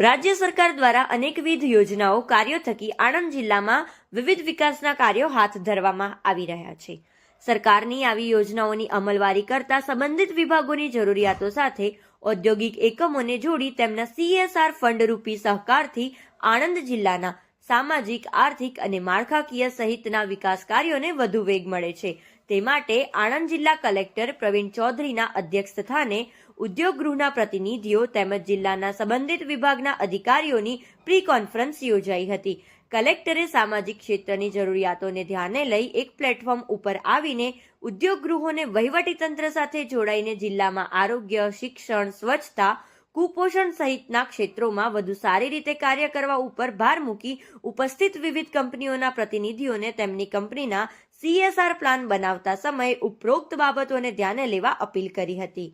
રાજ્ય સરકાર દ્વારા અનેકવિધ યોજનાઓ કાર્યો થકી આણંદ જિલ્લામાં વિવિધ વિકાસના કાર્યો હાથ ધરવામાં આવી રહ્યા છે. સરકારની આવી યોજનાઓની અમલવારી કરતા સંબંધિત વિભાગોની જરૂરિયાતો સાથે ઔદ્યોગિક એકમોને જોડી તેમના સીએસઆર ફંડ રૂપી સહકારથી આણંદ જિલ્લાના સામાજિક, આર્થિક અને માળખાકીય સહિતના વિકાસ કાર્યોને વધુ વેગ મળે છે. તે માટે આણંદ જિલ્લા કલેક્ટર પ્રવીણ ચૌધરીના અધ્યક્ષ સ્થાને ઉદ્યોગ ગૃહના પ્રતિનિધિઓ તેમજ જિલ્લાના સંબંધિત વિભાગના અધિકારીઓની પ્રી કોન્ફરન્સ યોજાઈ હતી. કલેક્ટરે સામાજિક ક્ષેત્રની જરૂરિયાતોને ધ્યાને લઈ એક પ્લેટફોર્મ ઉપર આવીને ઉદ્યોગ ગૃહોને વહીવટીતંત્ર સાથે જોડાઈને જિલ્લામાં આરોગ્ય, શિક્ષણ, સ્વચ્છતા કુપોષણ સહિતના ક્ષેત્રોમાં વધુ સારી રીતે કાર્ય કરવા ઉપર ભાર મૂકી ઉપસ્થિત વિવિધ કંપનીઓના પ્રતિનિધિઓને તેમની કંપનીના સીએસઆર પ્લાન બનાવતા સમયે ઉપરોક્ત બાબતોને ધ્યાને લેવા અપીલ કરી હતી.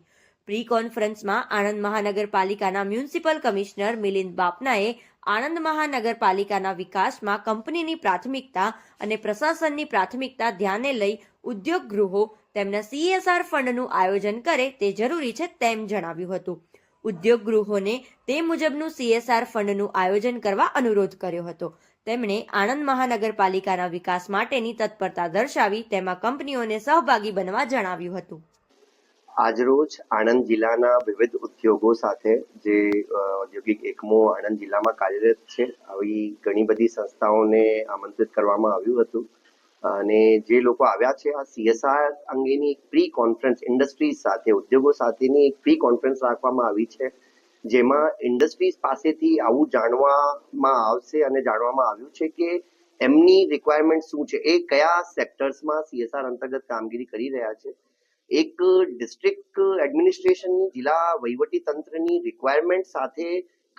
પ્રી કોન્ફરન્સમાં આણંદ મહાનગરપાલિકાના મ્યુનિસિપલ કમિશનર મિલિંદ બાપનાએ આણંદ મહાનગરપાલિકાના વિકાસમાં કંપનીની પ્રાથમિકતા અને પ્રશાસનની પ્રાથમિકતા ધ્યાને લઈ ઉદ્યોગ ગૃહો તેમના સીએસઆર ફંડનું આયોજન કરે તે જરૂરી છે તેમ જણાવ્યું હતું. ઉદ્યોગ ગૃહોને તે મુજબનું સીએસઆર ફંડનું આયોજન કરવા અનુરોધ કર્યો હતો. તેમણે આણંદ મહાનગરપાલિકાના વિકાસ માટેની તત્પરતા દર્શાવી તેમાં કંપનીઓને સહભાગી બનવા જણાવ્યું હતું. આજરોજ આણંદ જિલ્લાના વિવિધ ઉદ્યોગો સાથે જે ઔદ્યોગિક એકમો આણંદ જિલ્લામાં કાર્યરત છે, આવી ઘણી બધી સંસ્થાઓને આમંત્રિત કરવામાં આવ્યું હતું. અને જે લોકો આવ્યા છે આ સીએસઆર અંગેની એક પ્રી કોન્ફરન્સ ઇન્ડસ્ટ્રીઝ સાથે, ઉદ્યોગો સાથેની એક પ્રી કોન્ફરન્સ રાખવામાં આવી છે, જેમાં ઇન્ડસ્ટ્રીઝ પાસેથી આવું જાણવામાં આવશે અને જાણવામાં આવ્યું છે કે એમની રિક્વાયરમેન્ટ શું છે, એ કયા સેક્ટર્સમાં સીએસઆર અંતર્ગત કામગીરી કરી રહ્યા છે. એક ડિસ્ટ્રિક્ટ એડમિનિસ્ટ્રેશનની જિલ્લા વહીવટી તંત્રની રિક્વાયરમેન્ટ સાથે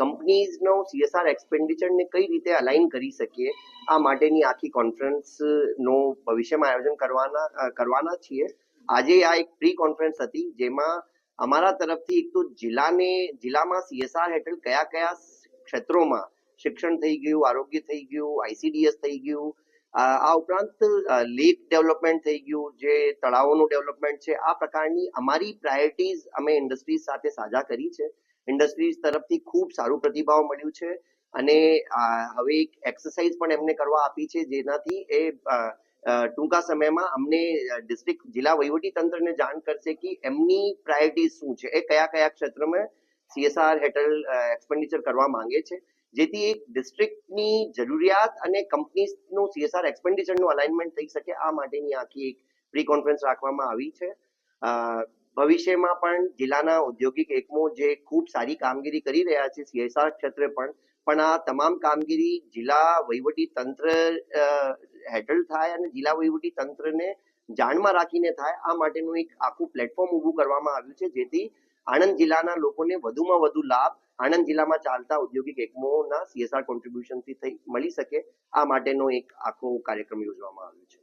કંપનીઝનો સીએસઆર એક્સપેન્ડિચરને કઈ રીતે અલાઇન કરી શકીએ, આ માટેની આખી કોન્ફરન્સનું ભવિષ્યમાં આયોજન કરવાના કરવાના છીએ. આજે આ એક પ્રી કોન્ફરન્સ હતી, જેમાં અમારા તરફથી એક તો જિલ્લાને, જિલ્લામાં સીએસઆર હેઠળ કયા કયા ક્ષેત્રોમાં શિક્ષણ થઈ ગયું, આરોગ્ય થઈ ગયું આઈસીડીએસ થઈ ગયું આ ઉપરાંત લેક ડેવલપમેન્ટ થઈ ગયું, જે તળાવોનું ડેવલપમેન્ટ છે, આ પ્રકારની અમારી પ્રાયોરિટીઝ અમે ઇન્ડસ્ટ્રીઝ સાથે સાજા કરી છે. ઇન્ડસ્ટ્રીઝ તરફથી ખૂબ સારું પ્રતિભાવ મળ્યું છે અને હવે એક એક્સરસાઇઝ પણ એમને કરવા આપી છે જેનાથી એ ટૂંકા સમયમાં અમને ડિસ્ટ્રિક્ટ જિલ્લા વહીવટી તંત્રને જાણ કરશે કે એમની પ્રાયોરિટીઝ શું છે. એ કયા કયા ક્ષેત્રમાં સીએસઆર હેઠળ એક્સપેન્ડિચર કરવા માંગે છે. જેથી એક ડિસ્ટ્રિક્ટની જરૂરિયાત અને કંપનીઝનું સીએસઆર એક્સપેન્ડિચરનું અલાઇનમેન્ટ થઈ શકે આ માટેની આખી એક પ્રી કોન્ફરન્સ રાખવામાં આવી છે. ભવિષ્યમાં પણ જિલ્લાના ઔદ્યોગિક એકમો જે ખૂબ સારી કામગીરી કરી રહ્યા છે, સીએસઆર ક્ષેત્રે પણ પણ આ તમામ કામગીરી જિલ્લા વહીવટી તંત્ર હેઠળ થાય અને જિલ્લા વહીવટી તંત્રને જાણમાં રાખીને થાય, આ માટેનું એક આખું પ્લેટફોર્મ ઊભું કરવામાં આવ્યું છે, જેથી આણંદ જિલ્લાના લોકોને વધુમાં વધુ લાભ આણંદ જિલ્લામાં ચાલતા ઔદ્યોગિક એકમોના સીએસઆર કોન્ટ્રીબ્યુશનથી થઈ, મળી શકે, આ માટેનો એક આખો કાર્યક્રમ યોજવામાં આવ્યો છે.